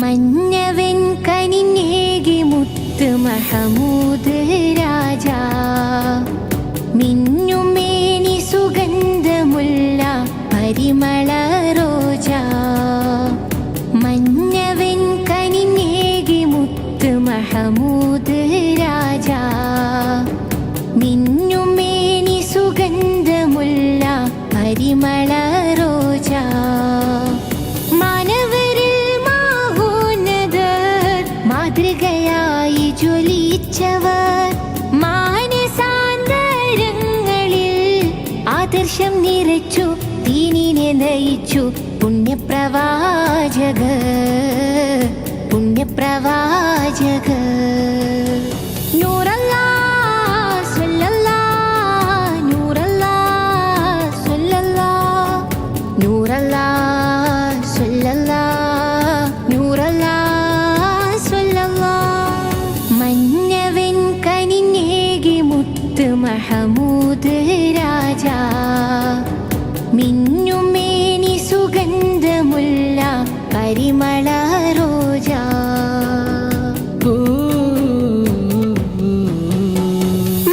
മഞ്ഞവൻ കനിഞ്ഞേകി മുത്ത് മഹമൂദ് രാജാ. മിന്നുമേനി സുഗന്ധമുള്ള പരിമള നയിച്ചു പുണ്യപ്രവാചക പുണ്യപ്രവാചക. നൂറല്ലാ പരിമള രോജ.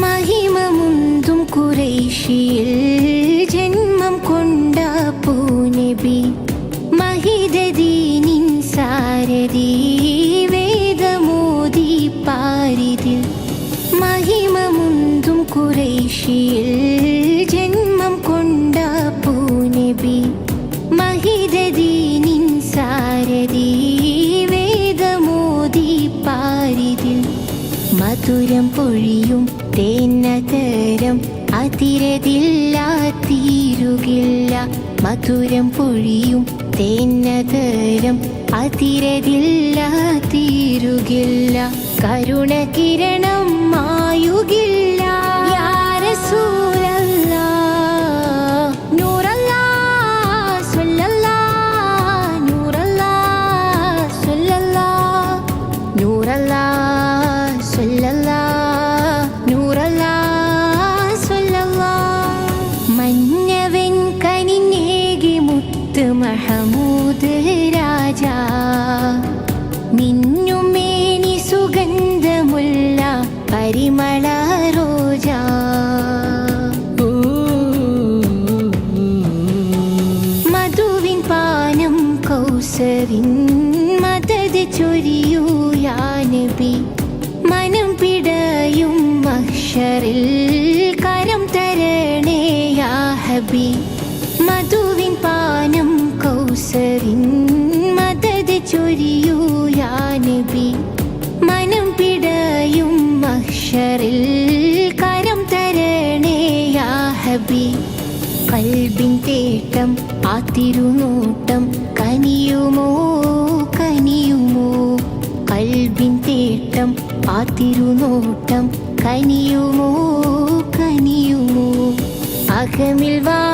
മഹിമ മുന്തും കുറേശിയിൽ ജന്മം കൊണ്ട പൂനബി. മഹിതദീനിൻ സാരഥി മധുരം പൊഴിയും തേന്നതരം അതിരതില്ല തീരുകില്ല മധുരം പൊഴിയും തേന്നതരം അതിരതില്ല തീരുകില്ല കരുണ യാരസൂ മായുകില്ല യാ മഹമൂദ് രാജ മിന്നുമേനി സുഗന്ധമുള്ള പരിമള റോജ മധുവിൻ പാനം കൗസരിൻ മദത് ചൊരിയൂ യാ മനം പിടയും മഹ്ഷറിൽ കരം തരണേ യാ ഹബി കൗസരിൻ മദത് ചൊരിയൂ യാനബി. മനം പിടയും മഹ്ഷറിൽ കരം തരണേ യാ കൽബിൻ തേട്ടം ആ കനിയുമോ കനിയുമോ? കൽബിൻ തേട്ടം ആ കനിയുമോ കനിയുമോ? അകമിൽ വാഴും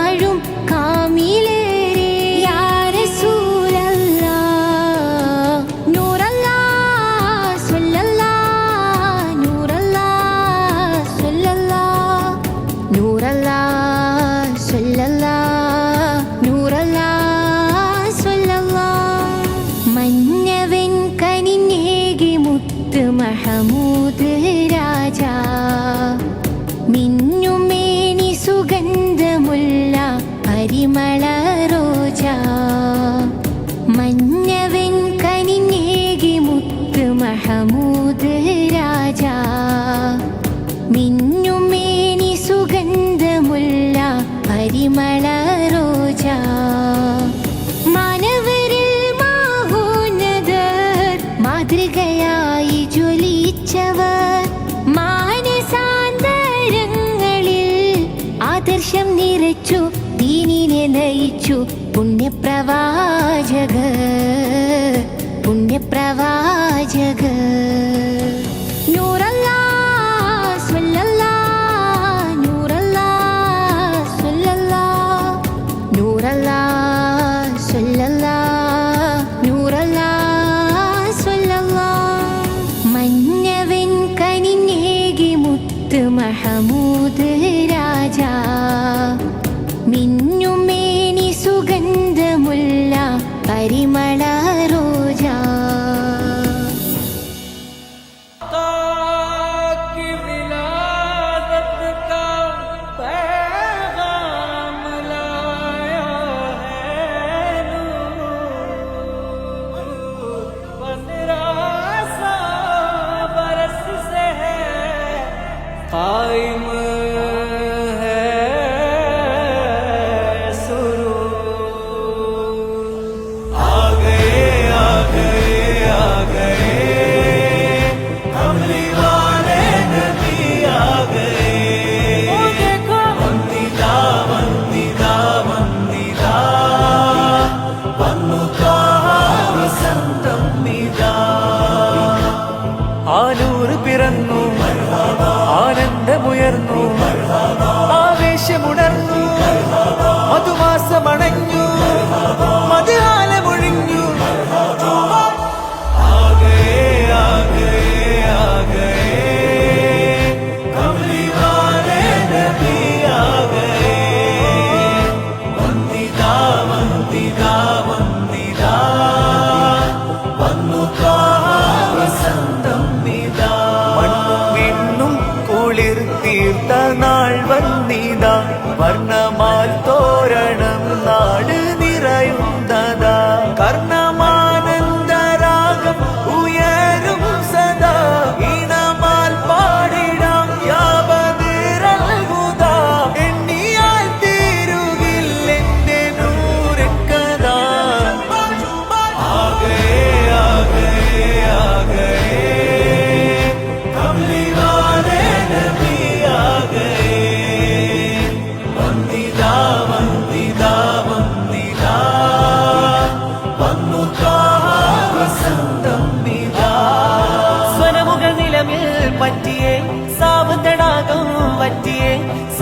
മിന്നുമേനി സുഗന്ധമുള്ള പരിമള റോജ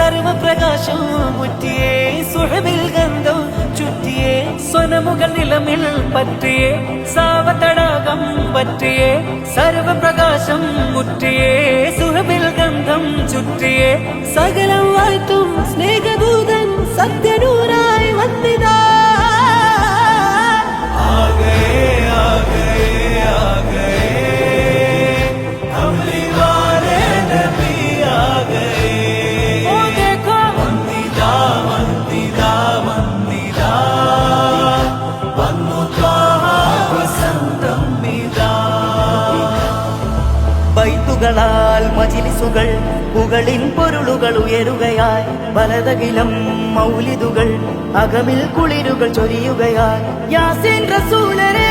സർവപ്രകാശം മുറ്റിയേ സുഴവിൽ ഗന്ധം ചുറ്റിയേ സ്വനമുകൾ നിലമിൽ പറ്റിയേ സാവതടാകം പറ്റിയേ സർവപ്രകാശം മുറ്റിയേ സുഹബിൽ ഗന്ധം ചുറ്റിയേ സകലം വാറ്റും സ്നേഹദൂതൻ സത്യനൂറായി വന്നിതാ. ആകെ ആകെ. മനസ്സുകൾ പുകളിൻ പൊരുളുകൾ ഉയരുകയായി പലതകിലം മൗലിതുകൾ അകമിൽ കുളിരുകൾ ചൊരിയുകയായി യാസീൻ റസൂലരേ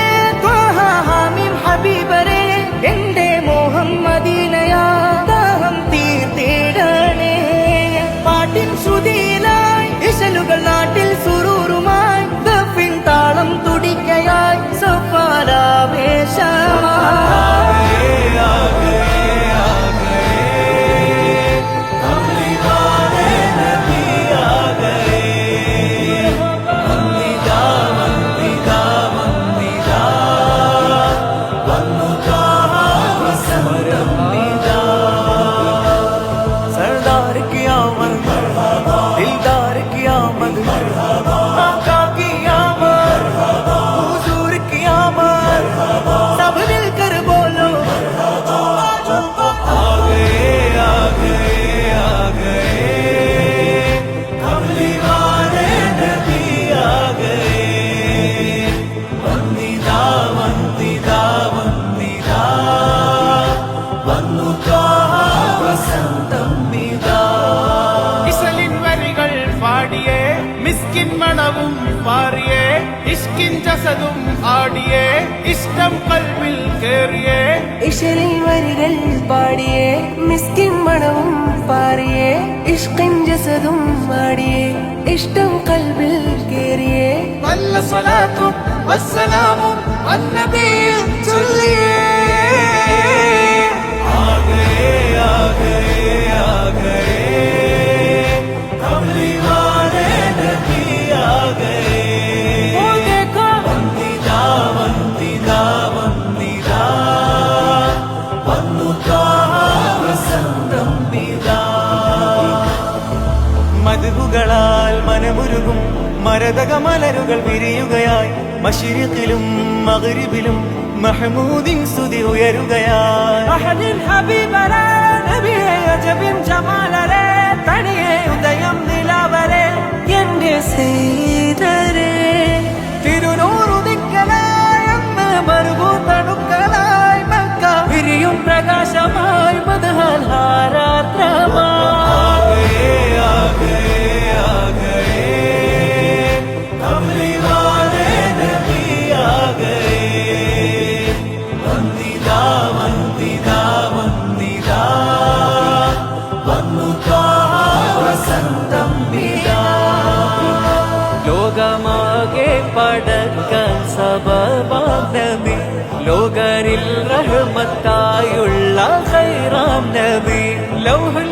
കയറിയേ ഇഷറിൽ വരികൾ പാടിയേ മിസ്കിൻ മണവും പാറിയേ ഇഷ്കിൻ ജസതും മാടിയേ ഇഷ്ടം കൽവിൽ കയറിയേ നല്ല സ്വലാത്തും വസ്സലാമും അന്നബിയിൽ ചൊല്ലിയേ. ശതകമലരുകൾ വിരിയുകയായി. മഷിരത്തിലും മകരിബിലും മഹമൂദിൻ സ്തുതി ഉയരുകയായി. ജമാലരെ തനിയെ ഉദയം നിലവരെ എന്റെ സീതരെ തിരുനൂറുദിക്കലായെന്ന് മറുകൂത്തണുക്കലായി മക്ക. വിരിയും ವಂದಿದಾ ವಂದಿದಾ ವನ್ನುತಾ ವಸಂತಂಬಿದಾ ലോകമാകെ പടക്കാൻ ലോകരിൽ റഹ്മത്തായുള്ള ഹൈറാം നബി ലൗഹൽ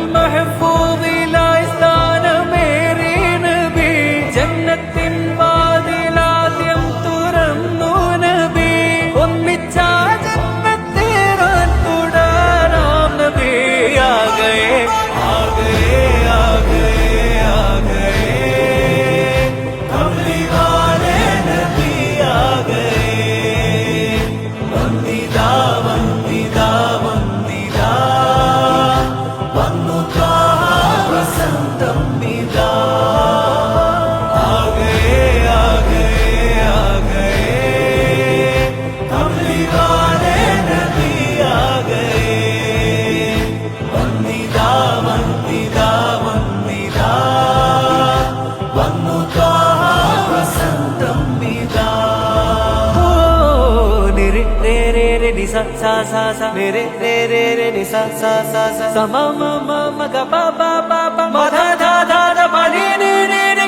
sa sa sa re re re re re ni sa sa sa sa sa ma ma ma ma ga pa pa pa pa ma tha tha tha tha pa ni ni ni ni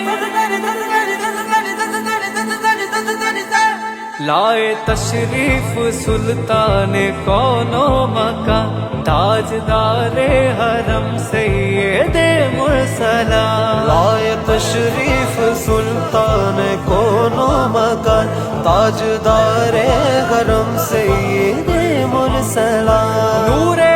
लाए तशरीफ सुल्तान कौनो मका ताजदारे हरम से ये दे मुसला लाए तशरीफ सुल्तान कौनो मका ताजदारे हरम से ये दे सलाम नूरे